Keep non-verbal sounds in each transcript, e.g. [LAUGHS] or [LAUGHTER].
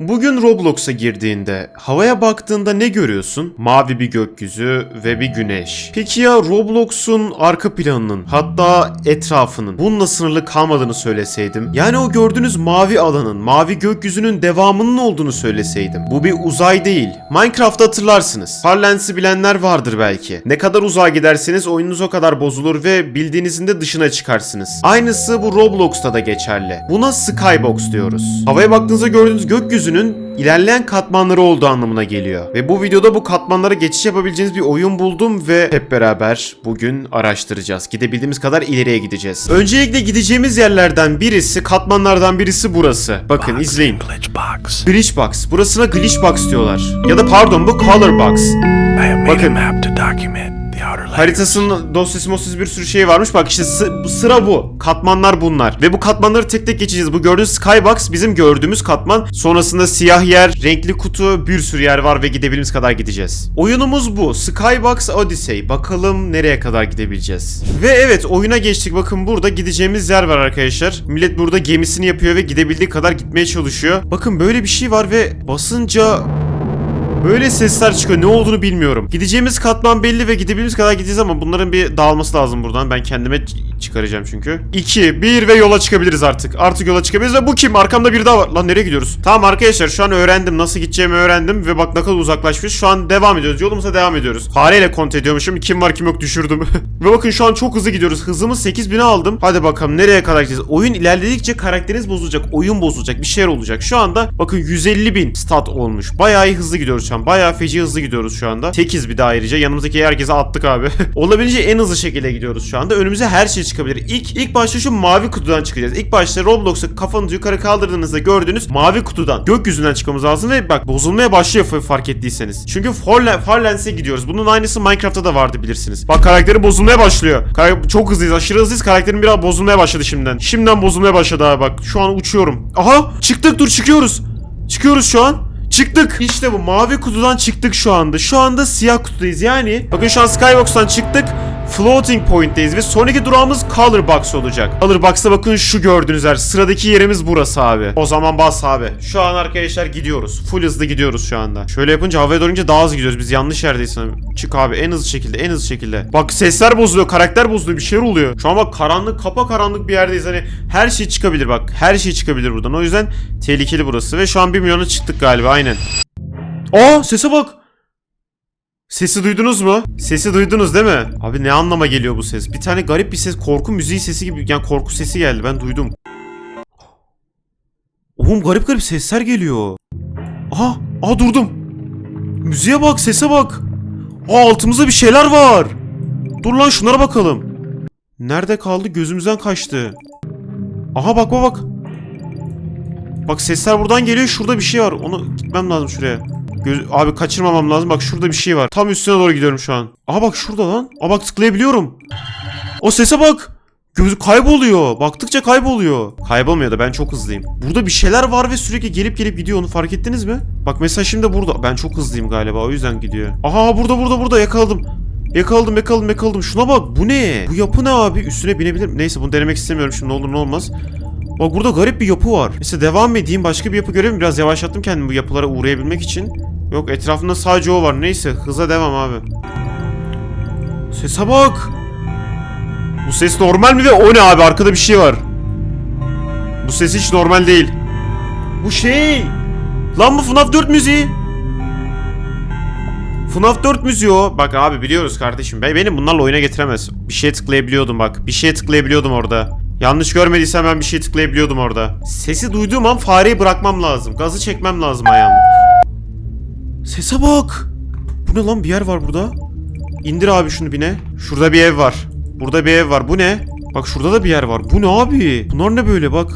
Bugün Roblox'a girdiğinde havaya baktığında ne görüyorsun? Mavi bir gökyüzü ve bir güneş. Peki ya Roblox'un arka planının hatta etrafının bununla sınırlı kalmadığını söyleseydim? Yani o gördüğünüz mavi alanın, mavi gökyüzünün devamının olduğunu söyleseydim? Bu bir uzay değil. Minecraft'ta hatırlarsınız. Parlents'i bilenler vardır belki. Ne kadar uzağa giderseniz oyununuz o kadar bozulur ve bildiğinizin de dışına çıkarsınız. Aynısı bu Roblox'ta da geçerli. Buna Skybox diyoruz. Havaya baktığınızda gördüğünüz gökyüzünün ilerleyen katmanları olduğu anlamına geliyor. Ve bu videoda bu katmanlara geçiş yapabileceğiniz bir oyun buldum ve hep beraber bugün araştıracağız. Gidebildiğimiz kadar ileriye gideceğiz. Öncelikle gideceğimiz yerlerden birisi, katmanlardan birisi burası. Bakın izleyin. Glitch box. Glitch Box. Burasına Glitch Box diyorlar. Ya da pardon bu Color Box. I have made Bakın. Haritasının dosyası mosyası bir sürü şey varmış. Bak işte sıra bu. Katmanlar bunlar. Ve bu katmanları tek tek geçeceğiz. Bu gördüğünüz Skybox bizim gördüğümüz katman. Sonrasında siyah yer, renkli kutu, bir sürü yer var ve gidebildiğimiz kadar gideceğiz. Oyunumuz bu. Skybox Odyssey. Bakalım nereye kadar gidebileceğiz. Ve evet oyuna geçtik. Bakın burada gideceğimiz yer var arkadaşlar. Millet burada gemisini yapıyor ve gidebildiği kadar gitmeye çalışıyor. Bakın böyle bir şey var ve basınca Böyle sesler çıkıyor. Ne olduğunu bilmiyorum. Gideceğimiz katman belli ve gidebildiğimiz kadar gideceğiz ama bunların bir dağılması lazım buradan. Ben kendime çıkaracağım çünkü. 2, 1 ve yola çıkabiliriz artık. Artık yola çıkabiliriz ve bu kim? Arkamda biri daha var. Lan nereye gidiyoruz? Tamam arkadaşlar şu an öğrendim. Nasıl gideceğimi öğrendim ve bak ne kadar uzaklaşmış. Şu an devam ediyoruz. Yolumuza devam ediyoruz. Fareyle kontrol ediyormuşum. Kim var kim yok düşürdüm. [LAUGHS] ve bakın şu an çok hızlı gidiyoruz. Hızımız 8000'e aldım. Hadi bakalım nereye kadar gideceğiz? Oyun ilerledikçe karakteriniz bozulacak. Oyun bozulacak. Bir şeyler olacak. Şu anda bakın 150 bin stat olmuş. Bayağı hızlı gidiyoruz şu. Bayağı feci hızlı gidiyoruz şu anda. Tekiz bir daha ayrıca. Yanımızdaki herkese attık abi. [LAUGHS] Olabildiğince en hızlı şekilde gidiyoruz şu anda. Önümüze her şey çıkabilir. İlk ilk başta şu mavi kutudan çıkacağız. İlk başta Roblox'a kafanızı yukarı kaldırdığınızda gördüğünüz mavi kutudan gökyüzünden çıkmamız lazım ve bak bozulmaya başlıyor fa- fark ettiyseniz. Çünkü Farla- Farlands'e gidiyoruz. Bunun aynısı Minecraft'ta da vardı bilirsiniz. Bak karakteri bozulmaya başlıyor. Kar- çok hızlıyız. Aşırı hızlıyız. Karakterim biraz bozulmaya başladı şimdiden. Şimdiden bozulmaya başladı abi bak. Şu an uçuyorum. Aha çıktık dur çıkıyoruz. Çıkıyoruz şu an. Çıktık. İşte bu mavi kutudan çıktık şu anda. Şu anda siyah kutudayız yani. Bakın şu an Skybox'tan çıktık. Floating Point'teyiz ve sonraki durağımız Color Box olacak. Color Box'ta bakın şu gördüğünüz yer. Sıradaki yerimiz burası abi. O zaman bas abi. Şu an arkadaşlar gidiyoruz. Full hızlı gidiyoruz şu anda. Şöyle yapınca havaya doğru ince daha hızlı gidiyoruz. Biz yanlış yerdeyiz sanırım. Çık abi en hızlı şekilde en hızlı şekilde. Bak sesler bozuluyor. Karakter bozuluyor. Bir şeyler oluyor. Şu an bak karanlık kapa karanlık bir yerdeyiz. Hani her şey çıkabilir bak. Her şey çıkabilir buradan. O yüzden tehlikeli burası. Ve şu an 1 milyona çıktık galiba aynen. Aa sese bak. Sesi duydunuz mu? Sesi duydunuz değil mi? Abi ne anlama geliyor bu ses? Bir tane garip bir ses, korku müziği sesi gibi, yani korku sesi geldi. Ben duydum. Oğlum garip garip sesler geliyor. Aha, aha durdum. Müziğe bak, sese bak. Aa altımızda bir şeyler var. Dur lan şunlara bakalım. Nerede kaldı? Gözümüzden kaçtı. Aha bak bak bak. Bak sesler buradan geliyor. Şurada bir şey var. Onu gitmem lazım şuraya. Göz... Abi kaçırmamam lazım. Bak şurada bir şey var. Tam üstüne doğru gidiyorum şu an. Aha bak şurada lan. Aa bak tıklayabiliyorum. O sese bak. Gözü kayboluyor. Baktıkça kayboluyor. Kaybolmuyor da ben çok hızlıyım. Burada bir şeyler var ve sürekli gelip gelip gidiyor. Onu fark ettiniz mi? Bak mesela şimdi burada. Ben çok hızlıyım galiba. O yüzden gidiyor. Aha burada burada burada yakaladım. Yakaladım yakaladım yakaladım. Şuna bak bu ne? Bu yapı ne abi? Üstüne binebilir miyim? Neyse bunu denemek istemiyorum şimdi ne olur ne olmaz. Bak burada garip bir yapı var. Mesela devam edeyim başka bir yapı göreyim. Biraz yavaşlattım kendimi bu yapılara uğrayabilmek için. Yok etrafında sadece o var. Neyse hıza devam abi. Sese bak. Bu ses normal mi ve o ne abi arkada bir şey var. Bu ses hiç normal değil. Bu şey. Lan bu FNAF 4 müziği. FNAF 4 müziği o. Bak abi biliyoruz kardeşim. Ben, benim bunlarla oyuna getiremez. Bir şeye tıklayabiliyordum bak. Bir şeye tıklayabiliyordum orada. Yanlış görmediysem ben bir şey tıklayabiliyordum orada. Sesi duyduğum an fareyi bırakmam lazım. Gazı çekmem lazım ayağımı. Sese bak. Bu ne lan bir yer var burada. İndir abi şunu bine. Şurada bir ev var. Burada bir ev var. Bu ne? Bak şurada da bir yer var. Bu ne abi? Bunlar ne böyle bak.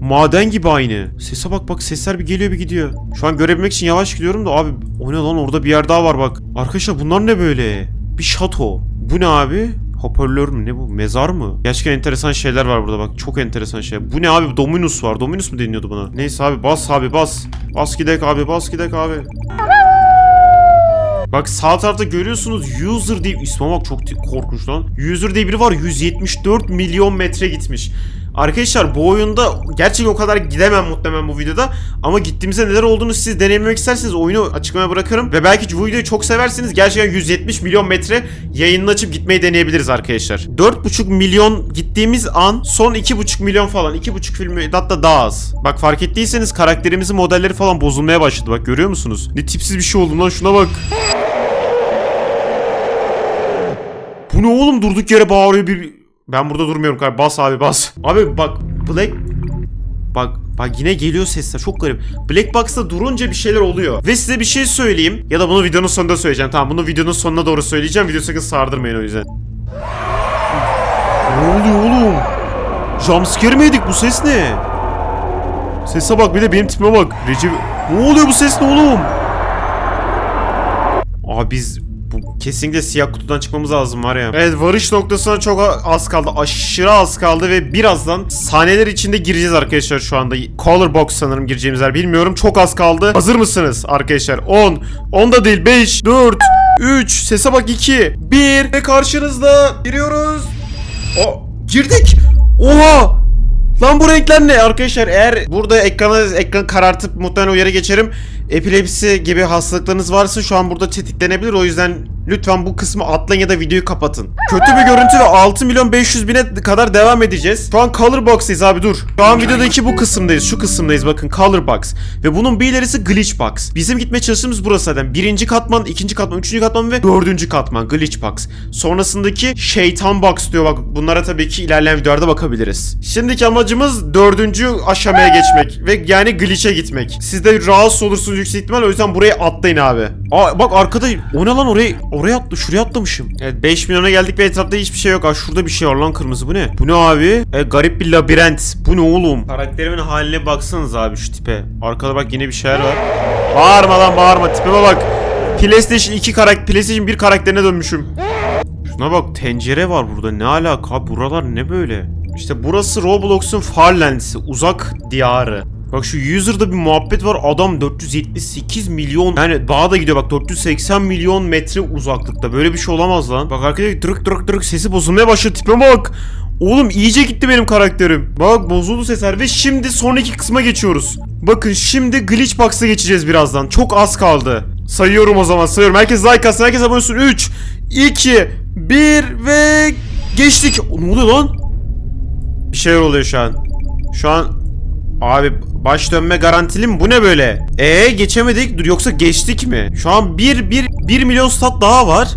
Maden gibi aynı. Sese bak bak sesler bir geliyor bir gidiyor. Şu an görebilmek için yavaş gidiyorum da abi o ne lan orada bir yer daha var bak. Arkadaşlar bunlar ne böyle? Bir şato. Bu ne abi? Hoparlör mü ne bu? Mezar mı? Gerçekten enteresan şeyler var burada bak. Çok enteresan şey. Bu ne abi? Dominus var. Dominus mu deniyordu buna? Neyse abi bas abi bas. Bas gidek abi bas gidek abi. Bak sağ tarafta görüyorsunuz user diye isme bak çok korkunç lan. User diye biri var 174 milyon metre gitmiş. Arkadaşlar bu oyunda gerçekten o kadar gidemem muhtemelen bu videoda. Ama gittiğimizde neler olduğunu siz deneyimlemek isterseniz oyunu açıklamaya bırakırım. Ve belki bu videoyu çok seversiniz. Gerçekten 170 milyon metre yayınını açıp gitmeyi deneyebiliriz arkadaşlar. 4,5 milyon gittiğimiz an son 2,5 milyon falan. 2,5 film hatta daha az. Bak fark ettiyseniz karakterimizin modelleri falan bozulmaya başladı. Bak görüyor musunuz? Ne tipsiz bir şey oldum lan şuna bak. Bu ne oğlum durduk yere bağırıyor bir... Ben burada durmuyorum kardeşim. Bas abi bas. [LAUGHS] Abi bak Black... Bak bak yine geliyor sesler çok garip. Black Box'ta durunca bir şeyler oluyor. Ve size bir şey söyleyeyim. Ya da bunu videonun sonunda söyleyeceğim. Tamam bunu videonun sonuna doğru söyleyeceğim. Video sakın sardırmayın o yüzden. Ne oluyor oğlum? Jumpscare mi yedik? Bu ses ne? Sese bak bir de benim tipime bak. Recep... Ne oluyor bu ses ne oğlum? Abi biz kesinlikle siyah kutudan çıkmamız lazım var ya. Evet varış noktasına çok az kaldı. Aşırı az kaldı ve birazdan sahneler içinde gireceğiz arkadaşlar şu anda. Color box sanırım gireceğimiz yer bilmiyorum. Çok az kaldı. Hazır mısınız arkadaşlar? 10, 10 da değil 5, 4, 3, sese bak 2, 1 ve karşınızda giriyoruz. O girdik. Oha! Lan bu renkler ne arkadaşlar? Eğer burada ekranı ekran karartıp muhtemelen uyarı geçerim. Epilepsi gibi hastalıklarınız varsa şu an burada tetiklenebilir. O yüzden lütfen bu kısmı atlayın ya da videoyu kapatın. Kötü bir görüntü ve 6 milyon 500 bine kadar devam edeceğiz. Şu an Color abi dur. Şu an videodaki bu kısımdayız. Şu kısımdayız bakın Color Box. Ve bunun bir ilerisi Glitch. Bizim gitmeye çalıştığımız burası zaten. Birinci katman, ikinci katman, üçüncü katman ve dördüncü katman Glitch Box. Sonrasındaki Şeytan Box diyor bak. Bunlara tabii ki ilerleyen videolarda bakabiliriz. Şimdiki amacımız dördüncü aşamaya geçmek. Ve yani Glitch'e gitmek. Siz de rahatsız olursunuz yüksek ihtimal. O yüzden buraya atlayın abi. Aa bak arkada o ne lan oraya oraya attı şuraya atlamışım. Evet 5 milyona geldik ve etrafta hiçbir şey yok. Aa şurada bir şey var lan kırmızı bu ne? Bu ne abi? E, garip bir labirent. Bu ne oğlum? Karakterimin haline baksanız abi şu tipe. Arkada bak yine bir şeyler var. Bağırma lan bağırma tipime bak. PlayStation 2 karakter PlayStation 1 karakterine dönmüşüm. Şuna bak tencere var burada ne alaka buralar ne böyle? İşte burası Roblox'un Farlands'i uzak diyarı. Bak şu user'da bir muhabbet var adam 478 milyon yani dağa da gidiyor bak 480 milyon metre uzaklıkta böyle bir şey olamaz lan. Bak arkadaşlar dırık dırık dırık sesi bozulmaya başladı tipe bak. Oğlum iyice gitti benim karakterim. Bak bozuldu sesler ve şimdi sonraki kısma geçiyoruz. Bakın şimdi Glitch Box'a geçeceğiz birazdan. Çok az kaldı. Sayıyorum o zaman sayıyorum. Herkes like atsın. Herkes abone olsun. 3, 2, 1 ve geçtik. Ne oluyor lan? Bir şeyler oluyor şu an. Şu an Abi baş dönme garantili mi? Bu ne böyle? Ee geçemedik. Dur yoksa geçtik mi? Şu an 1 1 1 milyon stat daha var.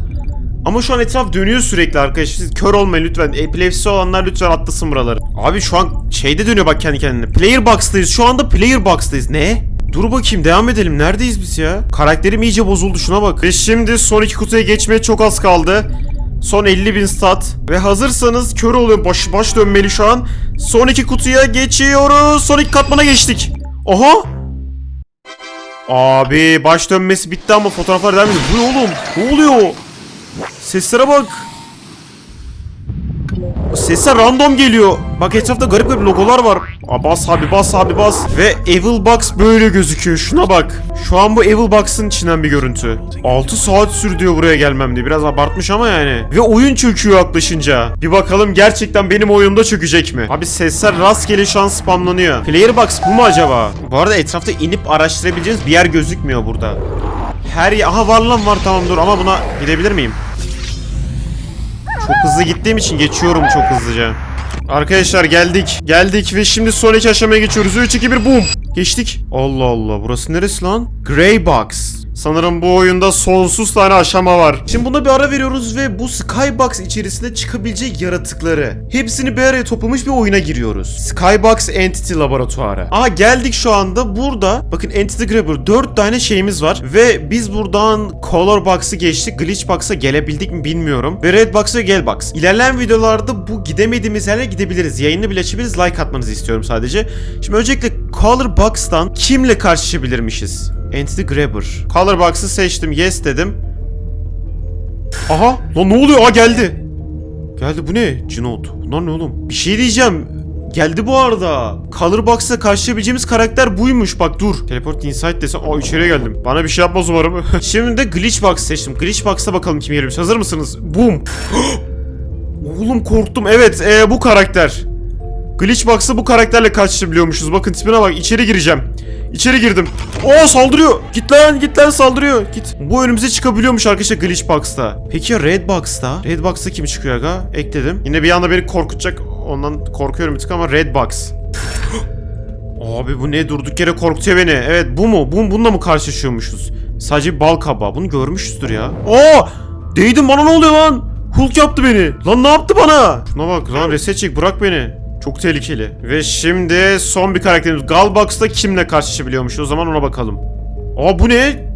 Ama şu an etraf dönüyor sürekli arkadaşlar. Siz kör olmayın lütfen. Epilepsi olanlar lütfen atlasın buraları. Abi şu an şeyde dönüyor bak kendi kendine. Player box'tayız. Şu anda player box'tayız. Ne? Dur bakayım devam edelim. Neredeyiz biz ya? Karakterim iyice bozuldu şuna bak. Ve şimdi son iki kutuya geçmeye çok az kaldı. Son 50 bin stat. Ve hazırsanız kör oluyor. Baş, baş dönmeli şu an. Son iki kutuya geçiyoruz. Son iki katmana geçtik. Oha. Abi baş dönmesi bitti ama fotoğraflar devam ediyor. Bu ne oğlum? Ne oluyor? Seslere bak. Sesler random geliyor. Bak etrafta garip garip logolar var. Aa, bas abi bas abi bas. Ve Evil Box böyle gözüküyor. Şuna bak. Şu an bu Evil Box'ın içinden bir görüntü. 6 saat sürdü diyor buraya gelmem diye. Biraz abartmış ama yani. Ve oyun çöküyor yaklaşınca. Bir bakalım gerçekten benim oyunumda çökecek mi? Abi sesler rastgele şu an spamlanıyor. Player Box bu mu acaba? Bu arada etrafta inip araştırabileceğiniz bir yer gözükmüyor burada. Her yer... Aha var lan var tamam dur ama buna gidebilir miyim? Çok hızlı gittiğim için geçiyorum çok hızlıca. Arkadaşlar geldik. Geldik ve şimdi son iki aşamaya geçiyoruz. 3, 2, 1 boom. Geçtik. Allah Allah burası neresi lan? Grey Box. Sanırım bu oyunda sonsuz tane aşama var. Şimdi buna bir ara veriyoruz ve bu Skybox içerisinde çıkabilecek yaratıkları hepsini bir araya toplamış bir oyuna giriyoruz. Skybox Entity Laboratuvarı. Aa geldik şu anda. Burada bakın Entity Grabber 4 tane şeyimiz var ve biz buradan Color Box'ı geçtik. Glitch Box'a gelebildik mi bilmiyorum. Ve Red Box ve Gel Box. İlerleyen videolarda bu gidemediğimiz yerlere gidebiliriz. Yayını bile açabiliriz. Like atmanızı istiyorum sadece. Şimdi öncelikle Color Box'tan kimle karşılaşabilirmişiz? Entity Grabber. Color Box'ı seçtim. Yes dedim. Aha! Lan ne oluyor? Aa geldi. Geldi bu ne? Cinot. Bunlar ne oğlum? Bir şey diyeceğim. Geldi bu arada. Color Box'la karşılayabileceğimiz karakter buymuş. Bak dur. Teleport Inside desem. Aa içeriye geldim. Bana bir şey yapmaz umarım. [LAUGHS] Şimdi de Glitch Box seçtim. Glitch Box'a bakalım kim geliyormuş. Hazır mısınız? Boom. [GASPS] Oğlum korktum. Evet ee, bu karakter. Glitchbox'ta bu karakterle karşılaşabiliyormuşuz. Bakın tipine bak. içeri gireceğim. İçeri girdim. Oo saldırıyor. Git lan git lan saldırıyor. Git. Bu önümüze çıkabiliyormuş arkadaşlar Glitchbox'ta. Peki ya Redbox'ta? Redbox'ta kim çıkıyor aga? Ekledim. Yine bir anda beni korkutacak. Ondan korkuyorum bir tık ama Redbox. [GASPS] Abi bu ne durduk yere korkutuyor beni. Evet bu mu? Bu, bununla mı karşılaşıyormuşuz? Sadece bal kabağı. Bunu görmüşüzdür ya. Oo! Değdim bana ne oluyor lan? Hulk yaptı beni. Lan ne yaptı bana? Şuna bak lan reset çek bırak beni. Çok tehlikeli. Ve şimdi son bir karakterimiz. Galbox'ta kimle karşılaşabiliyormuş? O zaman ona bakalım. Aa bu ne?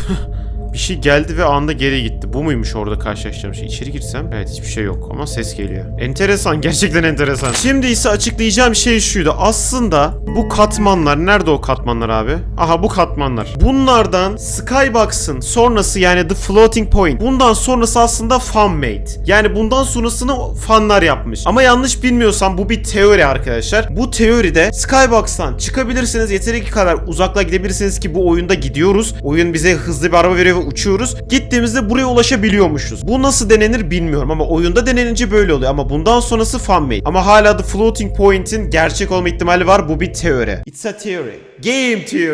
[LAUGHS] bir şey geldi ve anda geri gitti. Bu muymuş orada karşılaşacağım şey? İçeri girsem evet hiçbir şey yok ama ses geliyor. Enteresan [LAUGHS] gerçekten enteresan. Şimdi ise açıklayacağım şey şuydu. Aslında bu katmanlar nerede o katmanlar abi? Aha bu katmanlar. Bunlardan Skybox'ın sonrası yani The Floating Point. Bundan sonrası aslında fan-made. Yani bundan sonrasını fanlar yapmış. Ama yanlış bilmiyorsam bu bir teori arkadaşlar. Bu teoride Skybox'tan çıkabilirsiniz. Yeteri kadar uzaklığa gidebilirsiniz ki bu oyunda gidiyoruz. Oyun bize hızlı bir araba veriyor ve uçuyoruz. Gittiğimizde buraya ulaşabiliyormuşuz. Bu nasıl denenir bilmiyorum ama oyunda denenince böyle oluyor. Ama bundan sonrası fan-made. Ama hala The Floating Point'in gerçek olma ihtimali var. Bu bir teori. It's a theory. Game theory.